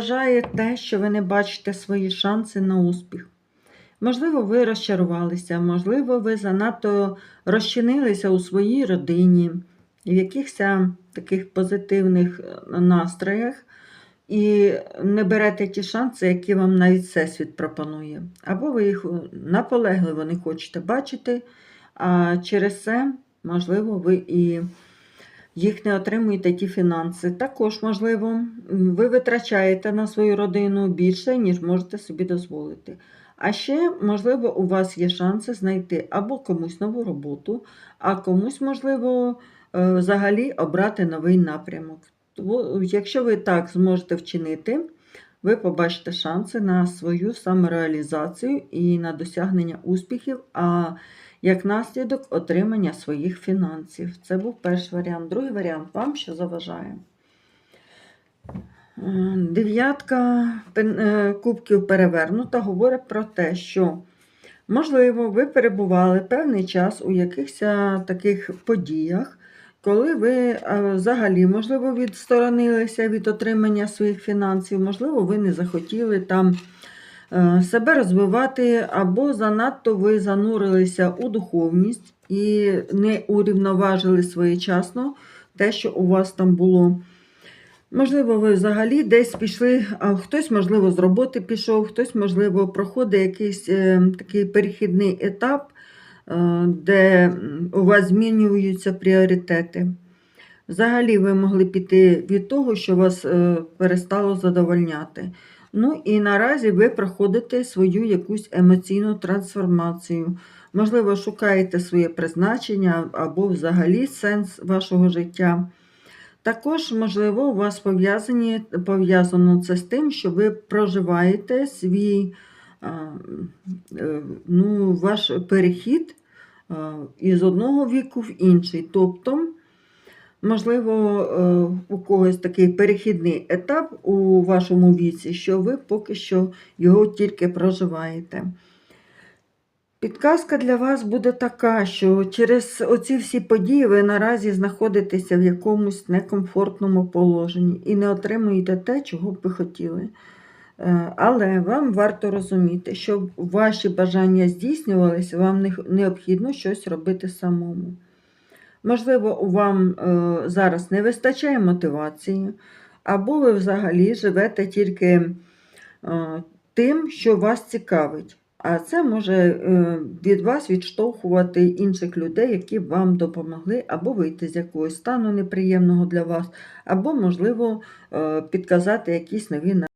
Вважає те, що ви не бачите свої шанси на успіх. Можливо, ви розчарувалися, можливо, ви занадто розчинилися у своїй родині, в якихось таких позитивних е, настроях, і не берете ті шанси, які вам навіть Всесвіт пропонує. Або ви їх е, наполегливо не хочете бачити, а через це, можливо, ви і їх не отримуєте ті фінанси. Також, можливо, ви витрачаєте на свою родину більше, ніж можете собі дозволити. А ще, можливо, у вас є шанси знайти або комусь нову роботу, а комусь, можливо, е, взагалі обрати новий напрямок. Тому, якщо ви так зможете вчинити, ви побачите шанси на свою самореалізацію і на досягнення успіхів, а як наслідок отримання своїх фінансів. Це був перший варіант. Другий варіант вам що заважає. Е, Дев'ятка е, кубків перевернута говорить про те, що, можливо, ви перебували певний час у якихось таких подіях, коли ви взагалі, можливо, відсторонилися від отримання своїх фінансів, можливо, ви не захотіли там е, себе розвивати, або занадто ви занурилися у духовність і не урівноважили своєчасно те, що у вас там було. Можливо, ви взагалі десь пішли, а хтось, можливо, з роботи пішов, хтось, можливо, проходить якийсь е, такий перехідний етап, е, де у вас змінюються пріоритети. Взагалі, ви могли піти від того, що вас е, перестало задовольняти. Ну і наразі ви проходите свою якусь емоційну трансформацію. Можливо, шукаєте своє призначення або взагалі сенс вашого життя. Також, можливо, у вас пов'язано це з тим, що ви проживаєте свій е, ну, ваш перехід із одного віку в інший. Тобто, можливо, е, у когось такий перехідний етап у вашому віці, що ви поки що його тільки проживаєте. Підказка для вас буде така, що через оці всі події ви наразі знаходитеся в якомусь некомфортному положенні і не отримуєте те, чого б ви хотіли. Е, Але вам варто розуміти, щоб ваші бажання здійснювалися, вам необхідно щось робити самому. Можливо, вам е, зараз не вистачає мотивації, або ви взагалі живете тільки е, тим, що вас цікавить. А це може від вас відштовхувати інших людей, які вам допомогли, або вийти з якогось стану неприємного для вас, або, можливо, підказати якісь нові